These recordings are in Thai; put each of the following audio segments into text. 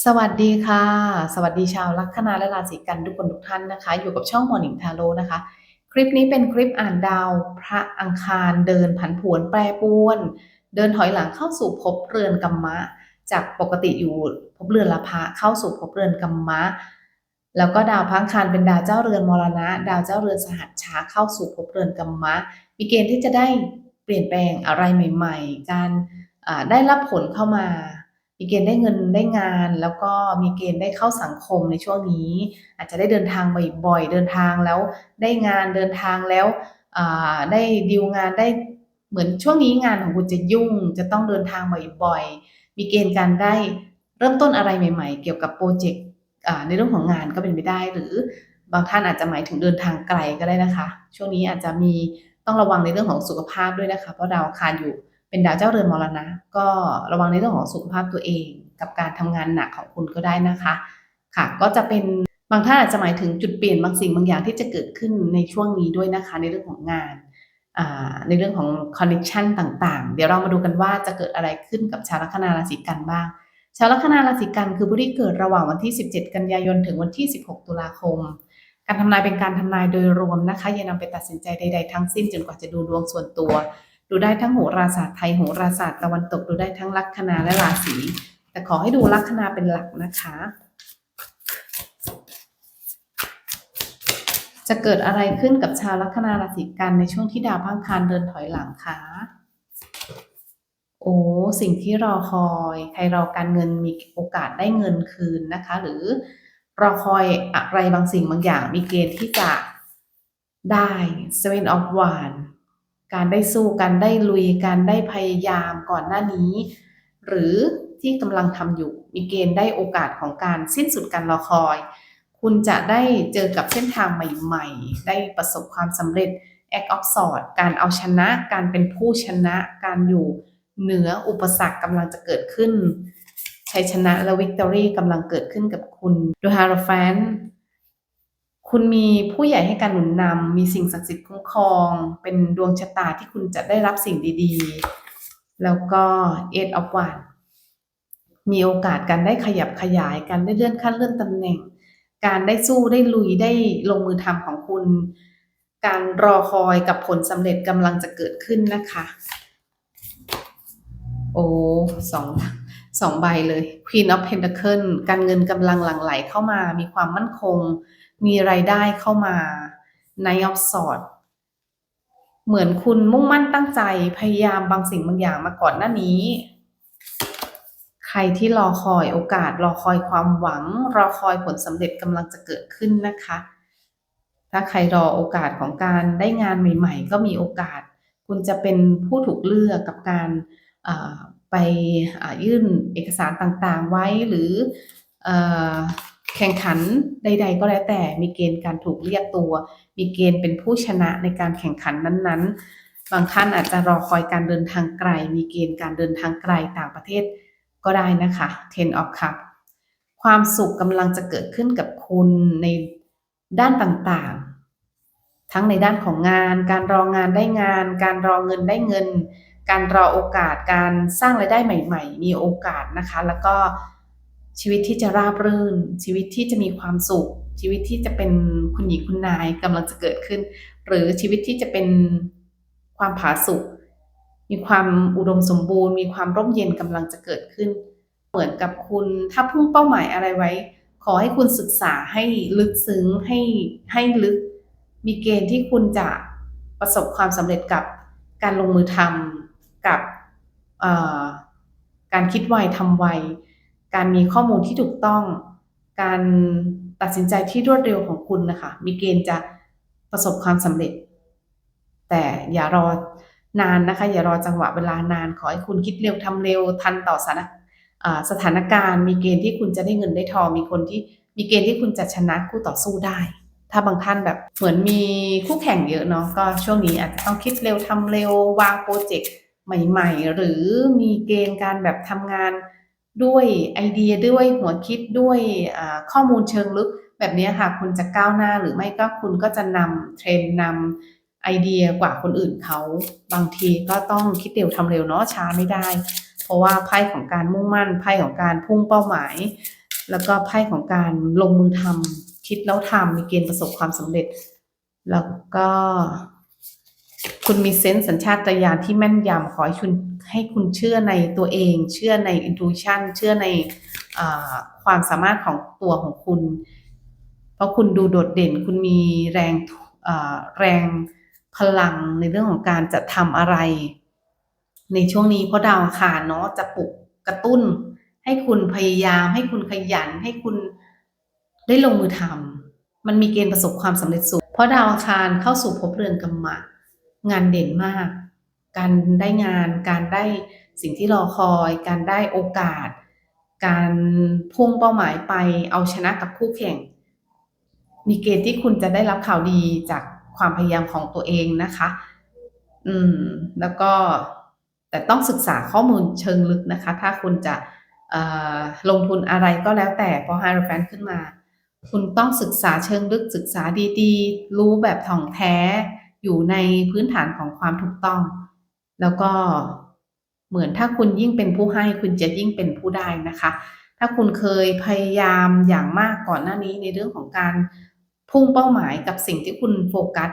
สวัสดีค่ะ สวัสดีชาวลัคนาและราศีกันทุกคนทุกท่านนะคะ อยู่กับช่อง Morning Tarot นะคะ คลิปนี้เป็นคลิปอ่านดาวพระอังคารเดินผันผวนแปรปรวน เดินถอยหลังเข้าสู่ภพเรือนกัมมะ จากปกติอยู่ภพเรือนละพะเข้าสู่ภพเรือนกัมมะ แล้วก็ดาวพังคารเป็นดาวเจ้าเรือนมรณะ ดาวเจ้าเรือนสหัสชาเข้าสู่ภพเรือนกัมมะ มีเกณฑ์ที่จะได้เปลี่ยนแปลงอะไรใหม่ ๆ การได้รับผลเข้ามา มีเกณฑ์ได้เงินได้งาน แล้วก็มีเกณฑ์ได้เข้าสังคมในช่วงนี้ อาจจะได้เดินทางบ่อยๆ เดินทางแล้วได้งานเดินทางแล้วได้ดีลงานได้เหมือนช่วงนี้งานของคุณจะยุ่ง จะต้องเดินทางบ่อยๆ มีเกณฑ์การได้เริ่มต้นอะไรใหม่ ๆ เกี่ยวกับโปรเจกต์ในเรื่องของงานก็เป็นไปได้ หรือบางท่านอาจจะหมายถึงเดินทางไกลก็ได้นะคะ ช่วงนี้อาจจะมีต้องระวังในเรื่องของสุขภาพด้วยนะคะ เพราะดาวคารอยู่ เป็นดาวเจ้าเรือนมรณะ ก็ระวังในเรื่องของสุขภาพตัวเอง กับการทำงานหนักของคุณก็ได้นะคะ ค่ะ ก็จะเป็นบางท่านอาจจะหมายถึงจุดเปลี่ยนบางสิ่งบางอย่างที่จะเกิดขึ้นในช่วงนี้ด้วยนะคะ ในเรื่องของงานในเรื่องของคอนเนคชันต่างๆ เดี๋ยวเรามาดูกันว่าจะเกิดอะไรขึ้นกับชาวลัคนาราศีกันบ้าง ชาวลัคนาราศีกันคือผู้ที่เกิดระหว่างวันที่ 17 กันยายนถึงวันที่ 16 ตุลาคม การทำนายเป็นการทำนายโดยรวมนะคะอย่านำไปตัดสินใจใด ๆ ทั้งสิ้นจนกว่าจะดูดวงส่วนตัว ดูได้ทั้งโหราศาสตร์ไทยโหราศาสตร์ตะวันตกดูได้ทั้งลัคนาและราศีแต่ขอให้ดูลัคนาเป็นหลักนะคะ จะเกิดอะไรขึ้นกับชาวลัคนาราศีกันในช่วงที่ดาวพังคารเดินถอยหลังคะโอ้สิ่งที่รอคอย ใครรอการเงินมีโอกาสได้เงินคืนนะคะ หรือรอคอยอะไรบางสิ่งบางอย่างมีเกณฑ์ที่จะได้ Seven of w a n d การได้สู้การได้ลุยการได้พยายามก่อนหน้านี้ หรือที่กำลังทำอยู่มีเกณฑ์ได้โอกาสของการสิ้นสุดการรอคอย คุณจะได้เจอกับเส้นทางใหม่ๆ ได้ประสบความสำเร็จ Act of Sword การเอาชนะ การเป็นผู้ชนะ การอยู่เหนืออุปสรรคกำลังจะเกิดขึ้นชัยชนะและวิกตอรี่กำลังเกิดขึ้นกับคุณดูฮาร์แฟน คุณมีผู้ใหญ่ให้การหนุนนำ มีสิ่งศักดิ์สิทธิ์คุ้มครอง เป็นดวงชะตาที่คุณจะได้รับสิ่งดีๆ แล้วก็ Eight of Wands มีโอกาสการได้ขยับขยาย การได้เลื่อนขั้นเลื่อนตำแหน่ง การได้สู้ได้ลุยได้ลงมือทำของคุณ การรอคอยกับผลสำเร็จกำลังจะเกิดขึ้นนะคะ โอ้สองสองใบเลย Queen of Pentacle การเงินกำลังหลั่งไหลเข้ามา มีความมั่นคง มีรายได้เข้ามา Knight of Swords เหมือนคุณมุ่งมั่นตั้งใจพยายามบางสิ่งบางอย่างมาก่อนหน้านี้ ใครที่รอคอยโอกาส รอคอยความหวัง รอคอยผลสำเร็จกำลังจะเกิดขึ้นนะคะ ถ้าใครรอโอกาสของการได้งานใหม่ ๆ ก็มีโอกาส คุณจะเป็นผู้ถูกเลือกกับการไปยื่นเอกสารต่างๆไว้หรืออ แข่งขันใด ๆ ก็แล้วแต่มีเกณฑ์การถูกเรียกตัว มีเกณฑ์เป็นผู้ชนะในการแข่งขันนั้นๆ บางท่านอาจจะรอคอยการเดินทางไกล มีเกณฑ์การเดินทางไกลต่างประเทศก็ได้นะคะ Ten of Cup ความสุขกำลังจะเกิดขึ้นกับคุณในด้านต่างๆ ทั้งในด้านของงาน การรองานได้งาน การรอเงินได้เงิน การรอโอกาส การสร้างรายได้ใหม่ ๆ มีโอกาสนะคะ แล้วก็ ชีวิตที่จะราบรื่น ชีวิตที่จะมีความสุข ชีวิตที่จะเป็นคุณหญิงคุณนายกำลังจะเกิดขึ้น หรือชีวิตที่จะเป็นความผาสุกมีความอุดมสมบูรณ์ มีความร่มเย็นกำลังจะเกิดขึ้น เหมือนกับคุณถ้าพุ่งเป้าหมายอะไรไว้ ขอให้คุณศึกษาให้ลึกซึ้งให้ให้ลึก มีเกณฑ์ที่คุณจะประสบความสำเร็จกับการลงมือทำกับการคิดไวทำไว การมีข้อมูลที่ถูกต้อง การตัดสินใจที่รวดเร็วของคุณนะคะ มีเกณฑ์จะประสบความสำเร็จ แต่อย่ารอนานนะคะ อย่ารอจังหวะเวลานาน ขอให้คุณคิดเร็วทำเร็วทันต่อสถานสถานการณ์ มีเกณฑ์ที่คุณจะได้เงินได้ทอง มีคนที่มีเกณฑ์ที่คุณจะชนะคู่ต่อสู้ได้ ถ้าบางท่านแบบเหมือนมีคู่แข่งเยอะเนาะ ก็ช่วงนี้อาจจะต้องคิดเร็วทำเร็ววางโปรเจกต์ใหม่ ๆ หรือมีเกณฑ์การแบบทำงาน ด้วยไอเดียด้วยหัวคิดด้วยข้อมูลเชิงลึก แบบนี้ค่ะคุณจะก้าวหน้าหรือไม่ก็คุณก็จะนำเทรนนำไอเดียกว่าคนอื่นเขาบางทีก็ต้องคิดเร็วทำเร็วเนาะช้าไม่ได้ เพราะว่าไพ่ของการมุ่งมั่นไพ่ของการพุ่งเป้าหมาย แล้วก็ไพ่ของการลงมือทำคิดแล้วทำมีเกณฑ์ประสบความสำเร็จ แล้วก็ คุณมีเซนส์สัญชาตญาณที่แม่นยำขอให้คุณให้คุณเชื่อในตัวเอง เชื่อใน intuition เชื่อในอความสามารถของตัวของคุณ เพราะคุณดูโดดเด่น คุณมีแรงแรงพลังในเรื่องของการจะทำอะไร ในช่วงนี้เพราะดาวคารเนาะจะปลุกกระตุ้น ให้คุณพยายาม ให้คุณขยัน ให้คุณได้ลงมือทำมันมีเกณฑ์ประสบความสำเร็จสูงเพราะดาวอังคารเข้าสู่ภพเรือนกรรมะ งานเด่นมาก การได้งาน การได้สิ่งที่รอคอย การได้โอกาส การพุ่งเป้าหมายไปเอาชนะกับคู่แข่ง มีเกณฑ์ที่คุณจะได้รับข่าวดีจากความพยายามของตัวเองนะคะ อืม แล้วก็แต่ต้องศึกษาข้อมูลเชิงลึกนะคะ ถ้าคุณจะลงทุนอะไรก็แล้วแต่พอไฮโรแฟนขึ้นมา คุณต้องศึกษาเชิงลึกศึกษาดีๆ รู้แบบถ่องแท้ อยู่ในพื้นฐานของความถูกต้อง แล้วก็เหมือนถ้าคุณยิ่งเป็นผู้ให้คุณจะยิ่งเป็นผู้ได้นะคะ ถ้าคุณเคยพยายามอย่างมากก่อนหน้านี้ในเรื่องของการพุ่งเป้าหมายกับสิ่งที่คุณโฟกัส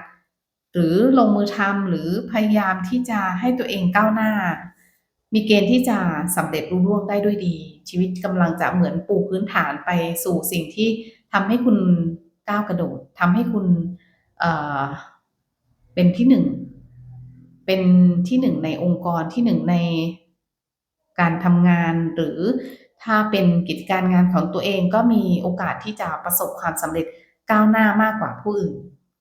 หรือลงมือทำหรือพยายามที่จะให้ตัวเองก้าวหน้า มีเกณฑ์ที่จะสำเร็จรุ่งร่วงได้ด้วยดี ชีวิตกำลังจะเหมือนปูพื้นฐานไปสู่สิ่งที่ทำให้คุณก้าวกระโดดทำให้คุณ เป็นที่หนึ่ง เป็นที่หนึ่งในองค์กรที่หนึ่งในการทำงานหรือถ้าเป็นกิจการงานของตัวเองก็มีโอกาสที่จะประสบความสำเร็จก้าวหน้ามากกว่าผู้อื่น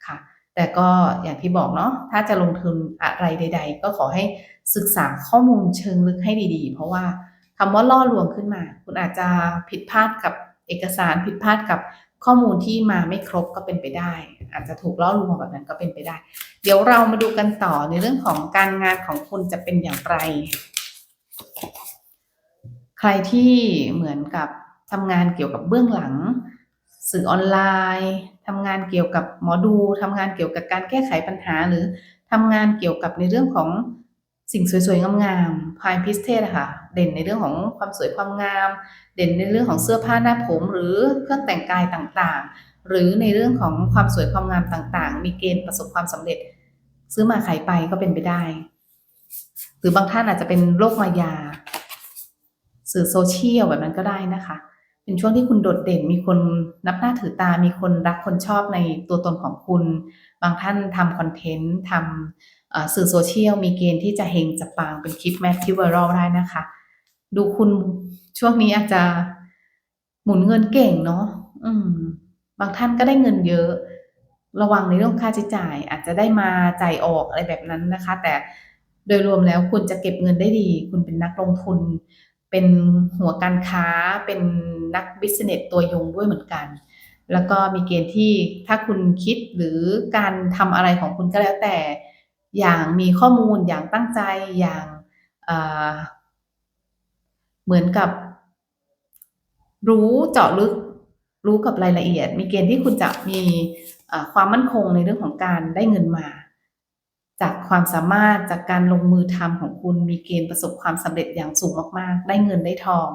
ค่ะ แต่ก็อย่างที่บอกเนาะถ้าจะลงทุนอะไรใด ๆ ก็ขอให้ศึกษาข้อมูลเชิงลึกให้ดีๆ เพราะว่าคำว่าล่อลวงขึ้นมา คุณอาจจะผิดพลาดกับเอกสารผิดพลาดกับ ข้อมูลที่มาไม่ครบก็เป็นไปได้ อาจจะถูกล่อลวงแบบนั้นก็เป็นไปได้ เดี๋ยวเรามาดูกันต่อในเรื่องของการงานของคุณจะเป็นอย่างไร ใครที่เหมือนกับทำงานเกี่ยวกับเบื้องหลัง สื่อออนไลน์ทำงานเกี่ยวกับหมอดูทำงานเกี่ยวกับการแก้ไขปัญหาหรือทำงานเกี่ยวกับในเรื่องของ สิ่งสวยๆ งามๆพายพิสเทสค่ะ เด่นในเรื่องของความสวยความงาม เด่นในเรื่องของเสื้อผ้าหน้าผม หรือเครื่องแต่งกายต่างๆ หรือในเรื่องของความสวยความงามต่างๆ มีเกณฑ์ประสบความสำเร็จ ซื้อมาขายไปก็เป็นไปได้ หรือบางท่านอาจจะเป็นโรคมายา สื่อโซเชียลแบบนั้นก็ได้นะคะ เป็นช่วงที่คุณโดดเด่น มีคนนับหน้าถือตา มีคนรักคนชอบในตัวตนของคุณ บางท่านทำคอนเทนต์ทำ สื่อโซเชียลมีเกณฑ์ที่จะเฮงจะปังเป็นคลิปแมทที่ไวรัลได้นะคะ ดูคุณช่วงนี้อาจจะหมุนเงินเก่งเนาะอืม บางท่านก็ได้เงินเยอะ ระวังในเรื่องค่าใช้จ่าย อาจจะได้มาจ่ายออกอะไรแบบนั้นนะคะ แต่โดยรวมแล้วคุณจะเก็บเงินได้ดี คุณเป็นนักลงทุน เป็นหัวการค้า เป็นนักบิสเนสตัวยงด้วยเหมือนกัน แล้วก็มีเกณฑ์ที่ถ้าคุณคิดหรือการทำอะไรของคุณก็แล้วแต่ อย่างมีข้อมูลอย่างตั้งใจอย่างเหมือนกับ รู้เจาะลึกรู้กับรายละเอียด มีเกณฑ์ที่คุณจะมีความมั่นคงในเรื่องของการได้เงินมา จากความสามารถจากการลงมือทำของคุณมีเกณฑ์ประสบความสำเร็จอย่างสูงมากๆ ได้เงินได้ทอง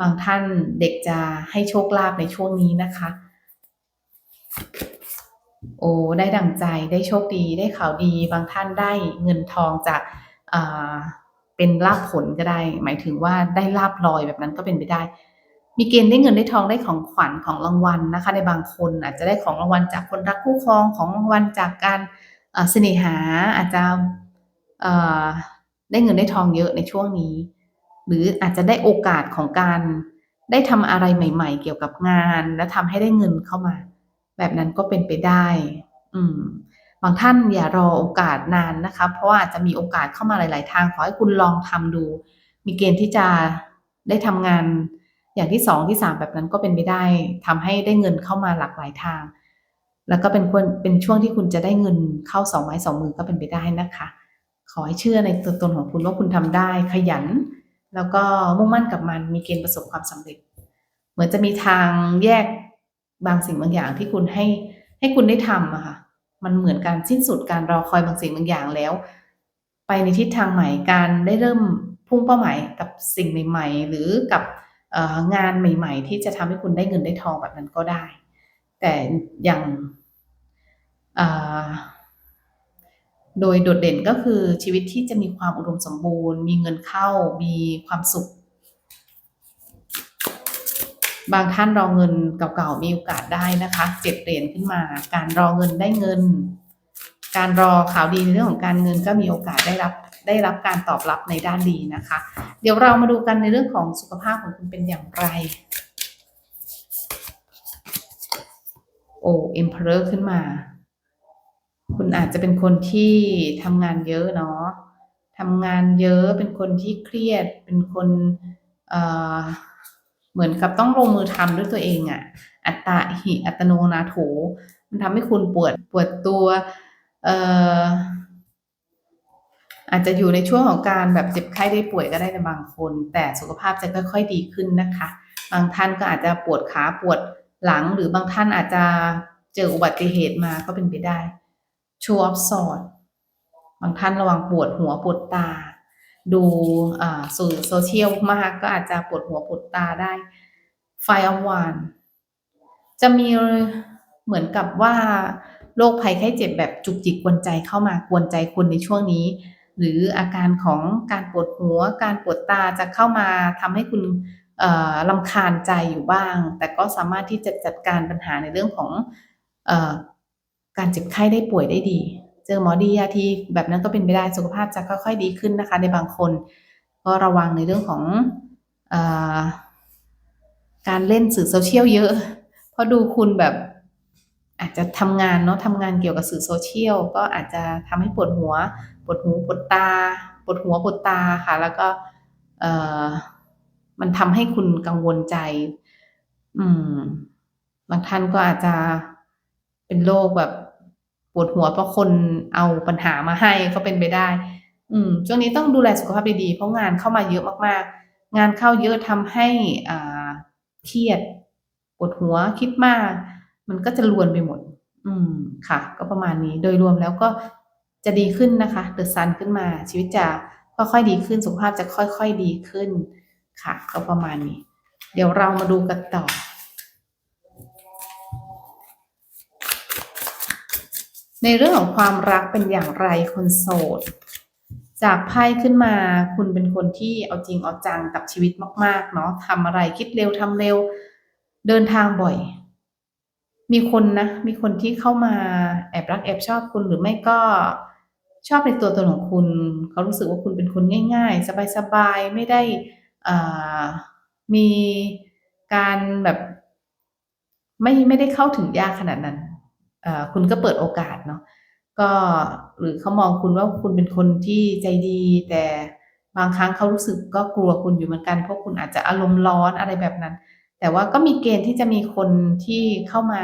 บางท่านเด็กจะให้โชคลาภในช่วงนี้นะคะ โอ้ได้ดั่งใจได้โชคดีได้ข่าวดี บางท่านได้เงินทองจากเป็นลาภผลก็ได้ หมายถึงว่าได้ลาภลอยแบบนั้นก็เป็นไปได้ มีเกณฑ์ได้เงินได้ทองได้ของขวัญของรางวัลนะคะ ในบางคนอาจจะได้ของรางวัลจากคนรักคู่ครองของรางวัลจากการเสน่หาอาจจะได้เงินได้ทองเยอะในช่วงนี้ หรืออาจจะได้โอกาสของการได้ทำอะไรใหม่ ๆ เกี่ยวกับงาน และทำให้ได้เงินเข้ามา แบบนั้นก็เป็นไปได้ อืมบางท่านอย่ารอโอกาสนานนะคะ เพราะว่าอาจจะมีโอกาสเข้ามาหลาย ๆ ทางขอให้คุณลองทำดู มีเกณฑ์ที่จะได้ทำงานอย่างที่2ที่3แบบนั้นก็เป็นไปได้ทำให้ได้เงินเข้ามาหลากหลายทาง แล้วก็เป็นควรเป็นช่วงที่คุณจะได้เงินเข้า2ไม้2มือก็เป็นไปได้นะคะ ขอให้เชื่อในตัวตนของคุณว่าคุณทำได้ขยัน แล้วก็มุ่งมั่นกับมันมีเกณฑ์ประสบความสำเร็จ เหมือนจะมีทางแยก บางสิ่งบางอย่างที่คุณให้ให้คุณได้ทำอะค่ะ มันเหมือนการสิ้นสุดการรอคอยบางสิ่งบางอย่างแล้ว ไปในทิศทางใหม่การได้เริ่มพุ่งเป้าหมายกับสิ่งใหม่ ๆ หรือกับงานใหม่ ๆ ที่จะทำให้คุณได้เงินได้ทองแบบนั้นก็ได้ แต่อย่างโดยโดดเด่นก็คือชีวิตที่จะมีความอุดมสมบูรณ์ มีเงินเข้า มีความสุข บางท่านรอเงินเก่าๆมีโอกาสได้นะคะเจ็ดเหรียญขึ้นมา การรอเงินได้เงิน การรอข่าวดีในเรื่องของการเงินก็มีโอกาสได้รับได้รับการตอบรับในด้านดีนะคะ เดี๋ยวเรามาดูกันในเรื่องของสุขภาพของคุณเป็นอย่างไรโอ้เอ็มเพอร์ขึ้นมา คุณอาจจะเป็นคนที่ทำงานเยอะเนาะทำงานเยอะเป็นคนที่เครียด เป็นคนเอ่อ เหมือนกับต้องลงมือทำด้วยตัวเองอะอัตตาหิอัตโนนาโถ มันทำให้คุณปวดปวดตัวเอ่ออาจจะอยู่ในช่วงของการแบบเจ็บไข้ได้ป่วยก็ได้ในบางคน แต่สุขภาพจะค่อย ๆ ดีขึ้นนะคะ บางท่านก็อาจจะปวดขาปวดหลัง หรือบางท่านอาจจะเจออุบัติเหตุมาก็เป็นไปได้ชูออฟสอดบางท่านระวังปวดหัวปวดตา ดูสื่อโซเชียลมากก็อาจจะปวดหัวปวดตาได้ไฟอวานจะมีเหมือนกับว่าโรคภัยไข้เจ็บแบบจุกจิกกวนใจเข้ามากวนใจคุณในช่วงนี้ หรืออาการของการปวดหัว การปวดตาจะเข้ามาทำให้คุณลำคาญใจอยู่บ้าง แต่ก็สามารถที่จะจัดการปัญหาในเรื่องของอการเจ็บไข้ได้ป่วยได้ดี จอหมอดียาทีแบบนั้นก็เป็นไปได้สุขภาพจะค่อยๆดีขึ้นนะคะ ในบางคน ก็ระวังในเรื่องของอการเล่นสื่อโซเชียลเยอะ เพราะดูคุณแบบอาจจะทำงานเนาะทำงานเกี่ยวกับสื่อโซเชียลก็อาจจะทำให้ปวดหัว ปวดหูปวดตา ปวดหัวปวดตาค่ะ แล้วก็มันทำให้คุณกังวลใจ อืมบางท่านก็อาจจะเป็นโรคแบบ ปวดหัวเพราะคนเอาปัญหามาให้ก็เป็นไปได้ อืมช่วงนี้ต้องดูแลสุขภาพดีๆ เพราะงานเข้ามาเยอะมากๆ งานเข้าเยอะทำให้อ่าเครียด ปวดหัวคิดมาก มันก็จะลวนไปหมด อืมค่ะ ก็ประมาณนี้โดยรวมแล้วก็จะดีขึ้นนะคะเดือะซันขึ้นมา ชีวิตจะค่อยๆดีขึ้น สุขภาพจะค่อยๆดีขึ้น ค่ะ ก็ประมาณนี้ เดี๋ยวเรามาดูกันต่อ ในเรื่องของความรักเป็นอย่างไรคนโสด จากไพ่ขึ้นมาคุณเป็นคนที่เอาจริงเอาจังกับชีวิตมาก ๆ เนาะทำอะไรคิดเร็วทำเร็ว เดินทางบ่อย มีคนนะ มีคนที่เข้ามาแอบรักแอบชอบคุณหรือไม่ก็ชอบในตัวตนของคุณ เขารู้สึกว่าคุณเป็นคนง่าย ๆ สบายๆไม่ได้มีการแบบ ไม่ไม่ได้เข้าถึงยากขนาดนั้น คุณก็เปิดโอกาสเนาะก็หรือเขามองคุณว่าคุณเป็นคนที่ใจดี แต่บางครั้งเขารู้สึกก็กลัวคุณอยู่เหมือนกันเพราะคุณอาจจะอารมณ์ร้อนอะไรแบบนั้น แต่ว่าก็มีเกณฑ์ที่จะมีคนที่เข้ามา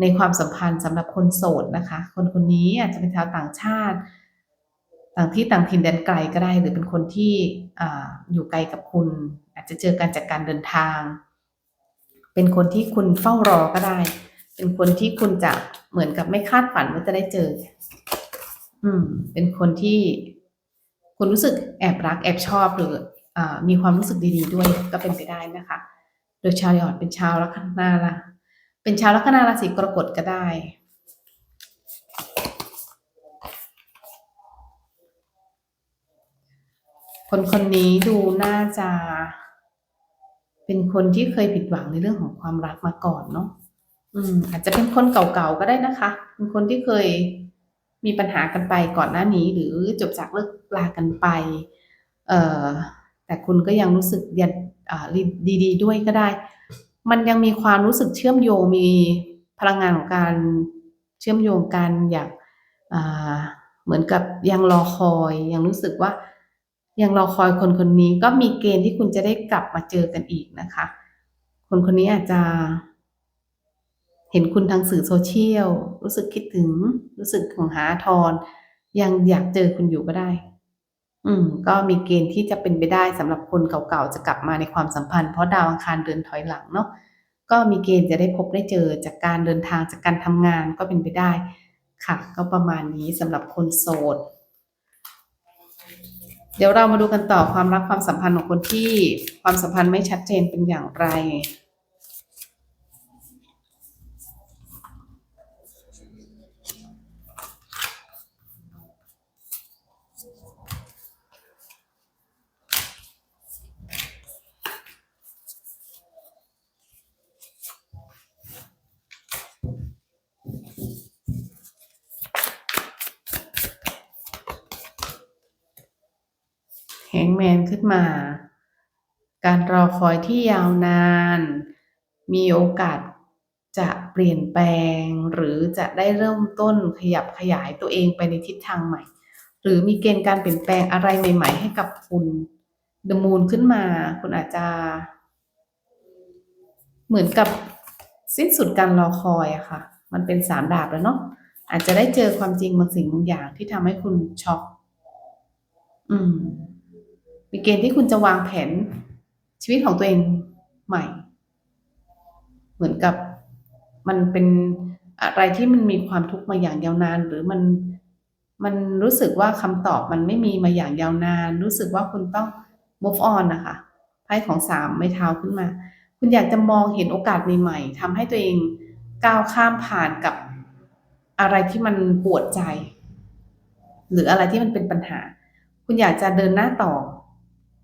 ในความสัมพันธ์สำหรับคนโสดนะคะ คนคนนี้อาจจะเป็นชาวต่างชาติ ต่างที่ต่างถิ่นแดนไกลก็ได้ หรือเป็นคนที่ออยู่ไกลกับคุณ อาจจะเจอกันจากการเดินทาง เป็นคนที่คุณเฝ้ารอก็ได้ เป็นคนที่คุณจะเหมือนกับไม่คาดฝันว่าจะได้เจอ อืม เป็นคนที่คุณรู้สึกแอบรักแอบชอบหรืออ่ามีความรู้สึกดีๆด้วยก็เป็นไปได้นะคะ โดยชาวยอดเป็นชาวลัคนาละเป็นชาวลัคนาราศีกรกฎก็ได้ คนคนนี้ดูน่าจะ เป็นคนที่เคยผิดหวังในเรื่องของความรักมาก่อนเนาะ อืม อาจจะเป็นคนเก่าๆก็ได้นะคะเป็นคนที่เคยมีปัญหากันไปก่อนหน้านี้ หรือจบจากเลิกลากันไป เอ่อ แต่คุณก็ยังรู้สึกยันดีๆด้วยก็ได้ มันยังมีความรู้สึกเชื่อมโยงมีพลังงานของการเชื่อมโยงกันอยากอ่าเหมือนกับยังรอคอยยังรู้สึกว่ายังรอคอยคนคนนี้ก็มีเกณฑ์ที่คุณจะได้กลับมาเจอกันอีกนะคะ คนคนนี้อาจจะ เห็นคุณทางสื่อโซเชียล รู้สึกคิดถึง รู้สึกหวงหาทรยังอยากเจอคุณอยู่ก็ได้ อืม ก็มีเกณฑ์ที่จะเป็นไปได้สำหรับคนเก่าๆจะกลับมาในความสัมพันธ์เพราะดาวอังคารเดินถอยหลังเนาะก็มีเกณฑ์จะได้พบได้เจอจากการเดินทางจากการทำงานก็เป็นไปได้ ค่ะ ก็ประมาณนี้สำหรับคนโสด เดี๋ยวเรามาดูกันต่อความรักความสัมพันธ์ของคนที่ความสัมพันธ์ไม่ชัดเจนเป็นอย่างไร แฮงแมนขึ้นมา การรอคอยที่ยาวนาน มีโอกาสจะเปลี่ยนแปลง หรือจะได้เริ่มต้นขยับขยายตัวเองไปในทิศทางใหม่ หรือมีเกณฑ์การเปลี่ยนแปลงอะไรใหม่ ๆ ให้กับคุณดมูนขึ้นมา คุณอาจจะ เหมือนกับสิ้นสุดการรอคอยอะค่ะ มันเป็นสามดาบแล้วเนาะอาจจะได้เจอความจริงบางสิ่งบางอย่างที่ทำให้คุณช็อก อืม มีเกณฑ์ที่คุณจะวางแผนชีวิตของตัวเองใหม่ เหมือนกับมันเป็นอะไรที่มันมีความทุกข์มาอย่างยาวนาน หรือมันมันรู้สึกว่าคำตอบมันไม่มีมาอย่างยาวนาน รู้สึกว่าคุณต้อง move on นะคะไพ่ของสามไม้เท้าขึ้นมา คุณอยากจะมองเห็นโอกาสใหม่ๆทำให้ตัวเองก้าวข้ามผ่านกับอะไรที่มันปวดใจ หรืออะไรที่มันเป็นปัญหา คุณอยากจะเดินหน้าต่อ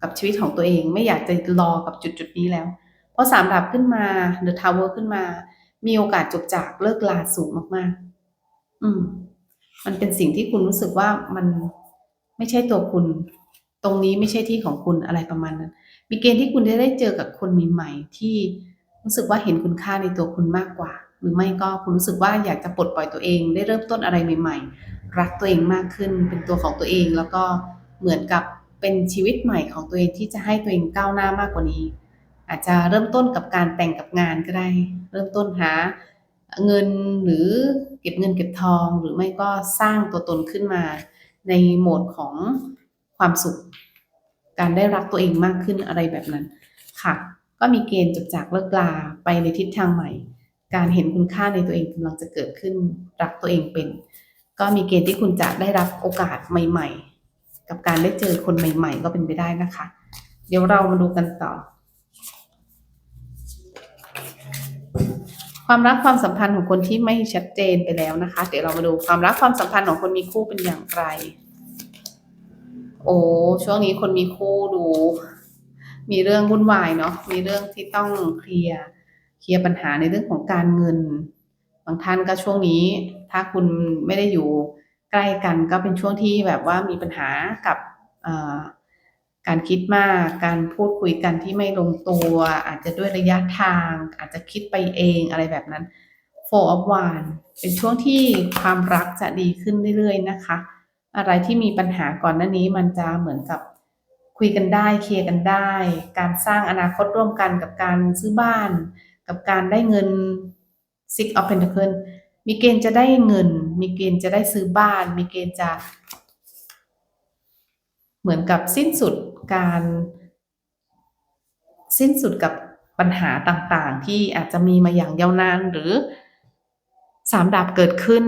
กับชีวิตของตัวเอง ไม่อยากจะรอกับจุดจุดนี้แล้ว เพราะสามดาบขึ้นมาเดอะทาวเวอร์ขึ้นมา มีโอกาสจบจากเลิกลาสูงมากๆ อืม มันเป็นสิ่งที่คุณรู้สึกว่ามันไม่ใช่ตัวคุณ ตรงนี้ไม่ใช่ที่ของคุณอะไรประมาณนั้นมีเกณฑ์ที่คุณจะได้เจอกับคนใหม่ๆที่รู้สึกว่าเห็นคุณค่าในตัวคุณมากกว่า หรือไม่ก็คุณรู้สึกว่าอยากจะปลดปล่อยตัวเอง ได้เริ่มต้นอะไรใหม่ ๆ รักตัวเองมากขึ้นเป็นตัวของตัวเองแล้วก็เหมือนกับ เป็นชีวิตใหม่ของตัวเองที่จะให้ตัวเองก้าวหน้ามากกว่านี้ อาจจะเริ่มต้นกับการแต่งกับงานก็ได้ เริ่มต้นหาเงินหรือเก็บเงินเก็บทองหรือไม่ก็สร้างตัวตนขึ้นมา ในโหมดของความสุข การได้รักตัวเองมากขึ้นอะไรแบบนั้นค่ะ ก็มีเกณฑ์จบจากเลิกลาไปในทิศทางใหม่ การเห็นคุณค่าในตัวเองกำลังจะเกิดขึ้นรักตัวเองเป็น ก็มีเกณฑ์ที่คุณจะได้รับโอกาสใหม่ ๆ กับการได้เจอคนใหม่ ๆ ก็เป็นไปได้นะคะ เดี๋ยวเรามาดูกันต่อ ความรักความสัมพันธ์ของคนที่ไม่ชัดเจนไปแล้วนะคะ เดี๋ยวเรามาดูความรักความสัมพันธ์ของคนมีคู่เป็นอย่างไร โอ้ช่วงนี้คนมีคู่ดู มีเรื่องวุ่นวายเนาะมีเรื่องที่ต้องเคลียร์เคลียร์ปัญหาในเรื่องของการเงิน บางท่านก็ช่วงนี้ ถ้าคุณไม่ได้อยู่ ใกล้กันก็เป็นช่วงที่แบบว่ามีปัญหากับการคิดมาก การพูดคุยกันที่ไม่ลงตัว อาจจะด้วยระยะทาง อาจจะคิดไปเองอะไรแบบนั้น Four of Wands เป็นช่วงที่ความรักจะดีขึ้นเรื่อยๆนะคะ อะไรที่มีปัญหาก่อนหน้านี้มันจะเหมือนกับคุยกันได้เคลียร์กันได้ การสร้างอนาคตร่วมกันกับการซื้อบ้าน กับการได้เงิน Six of Pentacles มีเกณฑ์จะได้เงิน มีเกณฑ์จะได้ซื้อบ้าน มีเกณฑ์จะ เหมือนกับสิ้นสุดการ สิ้นสุดกับปัญหาต่างๆ ที่อาจจะมีมาอย่างยาวนานหรือสามดาบเกิดขึ้น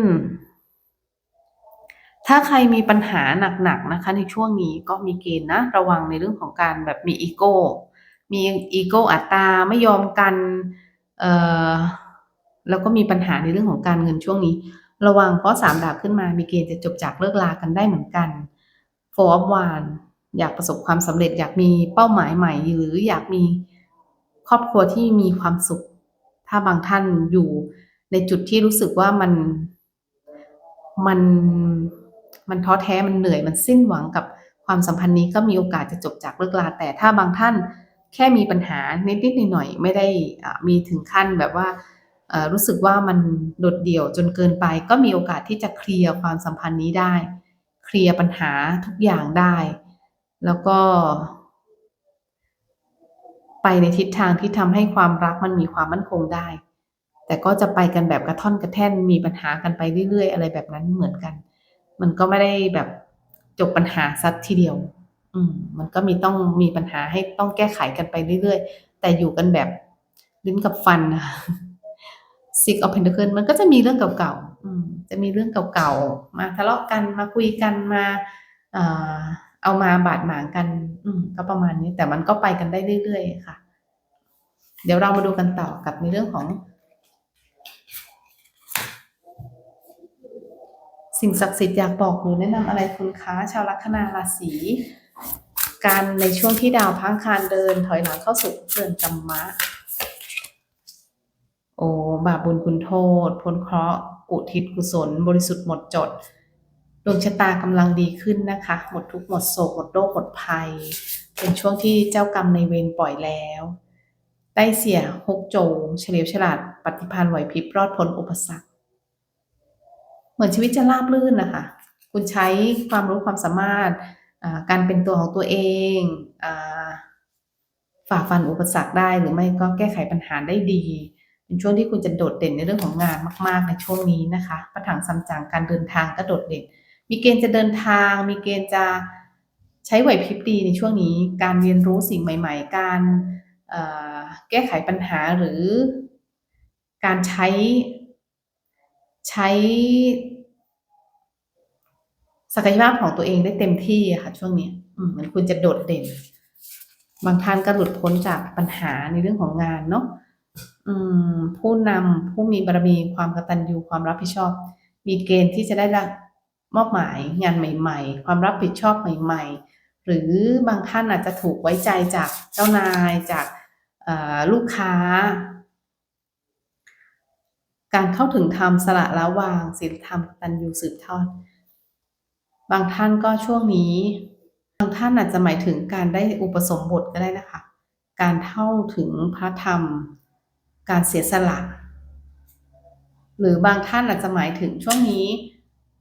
ถ้าใครมีปัญหาหนักๆนะคะ ในช่วงนี้ก็มีเกณฑ์นะ ระวังในเรื่องของการแบบมีอีโก้ มีอีโก้อัตราไม่ยอมกัน เอ่อ แล้วก็มีปัญหาในเรื่องของการเงินช่วงนี้ ระวังเพราะสามดาบขึ้นมามีเกณฑ์จะจบจากเลิกลากันได้เหมือนกัน Four of Wands อยากประสบความสำเร็จอยากมีเป้าหมายใหม่ หรืออยากมีครอบครัวที่มีความสุข ถ้าบางท่านอยู่ในจุดที่รู้สึกว่ามันมันมันท้อแท้มันเหนื่อยมันสิ้นหวังกับความสัมพันธ์นี้ก็มีโอกาสจะจบจากเลิกลา แต่ถ้าบางท่านแค่มีปัญหานิดๆหน่อยๆไม่ได้มีถึงขั้นแบบว่า รู้สึกว่ามันโดดเดี่ยวจนเกินไป ก็มีโอกาสที่จะเคลียร์ความสัมพันธ์นี้ได้ เคลียร์ปัญหาทุกอย่างได้ แล้วก็ ไปในทิศทางที่ทำให้ความรักมันมีความมั่นคงได้ แต่ก็จะไปกันแบบกระท่อนกระแท่นมีปัญหากันไปเรื่อยๆ อะไรแบบนั้นเหมือนกัน มันก็ไม่ได้แบบจบปัญหาสักทีเดียว อืม มันก็มีต้องมีปัญหาให้ต้องแก้ไขกันไปเรื่อยๆ แต่อยู่กันแบบลิ้นกับฟันนะ Six of Pentacle มันก็จะมีเรื่องเก่าๆจะมีเรื่องเก่าๆ มาทะเลาะกันมาคุยกันมาเอามาบาดหมางกัน อืก็ประมาณนี้ แต่มันก็ไปกันได้เรื่อยๆ ค่ะ เดี๋ยวเรามาดูกันต่อกับในเรื่องของสิ่งศักดิ์สิทธิ์อยากบอกหรือแนะนำอะไรคุณคะชาวลัคนาราศีการในช่วงที่ดาวพังคารเดิน ถอยหลังเข้าสู่เรือนกรรมะ โอ้บาปบุญคุณโทษ พ้นเคราะห์อุทิศกุศล บริสุทธิ์หมดจดดวงชะตากำลังดีขึ้นนะคะ หมดทุกข์หมดโศกหมดโรคหมดภัย เป็นช่วงที่เจ้ากรรมในเวรปล่อยแล้วได้เสียฮกโจงเฉลียวฉลาดปฏิภาณไหวพริบรอดพ้นอุปสรรค เหมือนชีวิตจะราบรื่นนะคะ คุณใช้ความรู้ความสามารถาการเป็นตัวของตัวเองฝ่าฟันอุปสรรคได้หรือไม่ก็แก้ไขปัญหาได้ดี เป็นช่วงที่คุณจะโดดเด่นในเรื่องของงานมาก ๆ ในช่วงนี้นะคะพระถังซัมจังการเดินทางก็โดดเด่น มีเกณฑ์จะเดินทาง มีเกณฑ์จะใช้ไหวพริบดีในช่วงนี้ การเรียนรู้สิ่งใหม่ ๆ การแก้ไขปัญหาหรือ การใช้ใช้ศักยภาพของตัวเองได้เต็มที่ค่ะ ช่วงนี้เหมือนคุณจะโดดเด่น บางท่านก็หลุดพ้นจากปัญหาในเรื่องของงานเนาะ ผู้นำผู้มีบารมีความกตัญญูความรับผิดชอบ มีเกณฑ์ที่จะได้รับมอบหมายงานใหม่ ๆ ความรับผิดชอบใหม่ ๆ หรือบางท่านอาจจะถูกไว้ใจจากเจ้านายจากลูกค้า การเข้าถึงธรรมสละละวางศีลธรรมกตัญญูสืบทอด บางท่านก็ช่วงนี้ บางท่านอาจจะหมายถึงการได้อุปสมบทก็ได้นะคะ การเข้าถึงพระธรรม การเสียสละ หรือบางท่านอาจจะหมายถึงช่วงนี้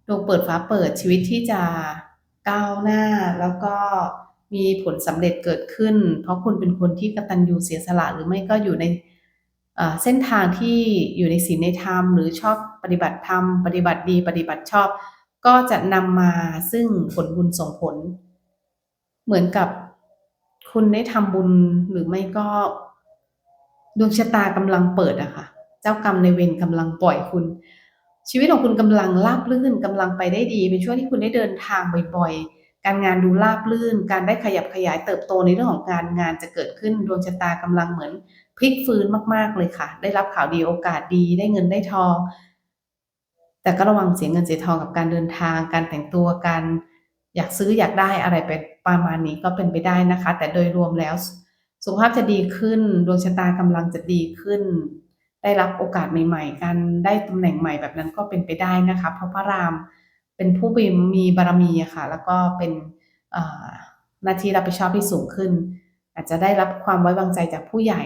ดวงเปิดฟ้าเปิดชีวิตที่จะก้าวหน้าแล้วก็มีผลสำเร็จเกิดขึ้น เพราะคุณเป็นคนที่กตัญญูเสียสละหรือไม่ก็อยู่ในเอ่อเส้นทางที่อยู่ในศีลในธรรม หรือชอบปฏิบัติธรรม ปฏิบัติดีปฏิบัติชอบ ก็จะนำมาซึ่งผลบุญส่งผล เหมือนกับคุณได้ทำบุญหรือไม่ก็ ดวงชะตากำลังเปิดอะค่ะ เจ้ากรรมในเวรกำลังปล่อยคุณ ชีวิตของคุณกำลังราบรื่นกำลังไปได้ดี เป็นช่วงที่คุณได้เดินทางบ่อยๆ การงานดูราบรื่น การได้ขยับขยายเติบโตในเรื่องของการงานจะเกิดขึ้น ดวงชะตากำลังเหมือนพลิกฟื้นมากๆเลยค่ะ ได้รับข่าวดีโอกาสดีได้เงินได้ทอง แต่ก็ระวังเสียเงินเสียทองกับการเดินทาง การแต่งตัวการอยากซื้ออยากได้อะไรไปประมาณนี้ก็เป็นไปได้นะคะ แต่โดยรวมแล้ว สุขภาพจะดีขึ้น ดวงชะตากำลังจะดีขึ้น ได้รับโอกาสใหม่ ๆการได้ตำแหน่งใหม่แบบนั้นก็เป็นไปได้นะคะเพราะพระรามเป็นผู้มีมีบารมีค่ะ แล้วก็เป็นอ่อหน้าที่รับผิดชอบที่สูงขึ้น อาจจะได้รับความไว้วางใจจากผู้ใหญ่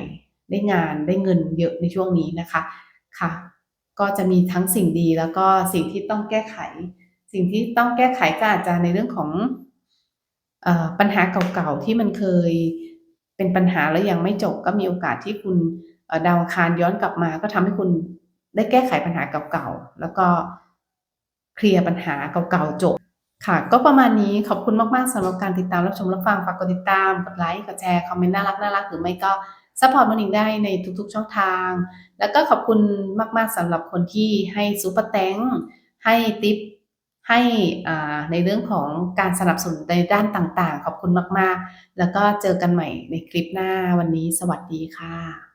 ได้งานได้เงินเยอะในช่วงนี้นะคะค่ะ ก็จะมีทั้งสิ่งดีแล้วก็สิ่งที่ต้องแก้ไข สิ่งที่ต้องแก้ไขก็อาจจะในเรื่องของอปัญหาเก่าๆที่มันเคย เป็นปัญหาแล้วยังไม่จบก็มีโอกาสที่คุณดาวคารย้อนกลับมา ก็ทำให้คุณได้แก้ไขปัญหาเก่าๆแล้วก็เคลียร์ปัญหาเก่าๆจบค่ะ ก็ประมาณนี้ขอบคุณมากๆสำหรับการติดตามรับชมรับฟังฝากกดติดตามกดไลค์กดแชร์คอมเมนต์น่ารักน่ารักหรือไม่ก็ซัพพอร์ตมันอีกได้ในทุกๆช่องทาง แล้วก็ขอบคุณมากๆสำหรับคนที่ให้ซูเปอร์แตงให้ติป ให้ในเรื่องของการสนับสนุนในด้านต่างๆ ขอบคุณมากๆ แล้วก็เจอกันใหม่ในคลิปหน้าวันนี้สวัสดีค่ะ